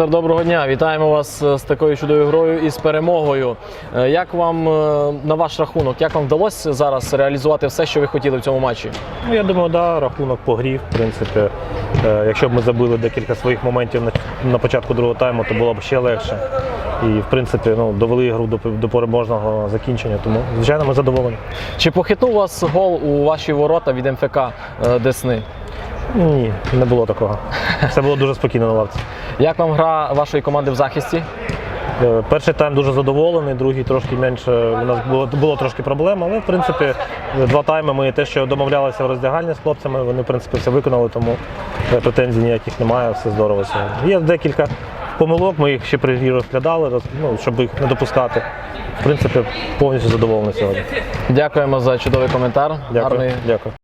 Доброго дня, вітаємо вас е, з такою чудовою грою і з перемогою. Е, Як вам е, на ваш рахунок, як вам вдалося зараз реалізувати все, що ви хотіли в цьому матчі? Ну, я думаю, да, рахунок по грі, в принципі. Якщо б ми забили декілька своїх моментів на, початку другого тайму, то було б ще легше. І, в принципі, ну, довели гру до, до переможного закінчення. Тому, звичайно, ми задоволені. Чи похитнув вас гол у ваші ворота від МФК Десни? Ні, не було такого. Все було дуже спокійно на лавці. Як вам гра вашої команди в захисті? Е, Перший тайм дуже задоволений, другий трошки менше. У нас було, було трошки проблем, але в принципі два тайми ми те, що домовлялися в роздягальні з хлопцями, вони в принципі все виконали, тому е, претензій ніяких немає, все здорово. сьогодні. Є декілька помилок, ми їх ще при грі розглядали, роз- ну, щоб їх не допускати. В принципі, повністю задоволений сьогодні. Дякуємо за чудовий коментар. Дякую. Гарної Дякую.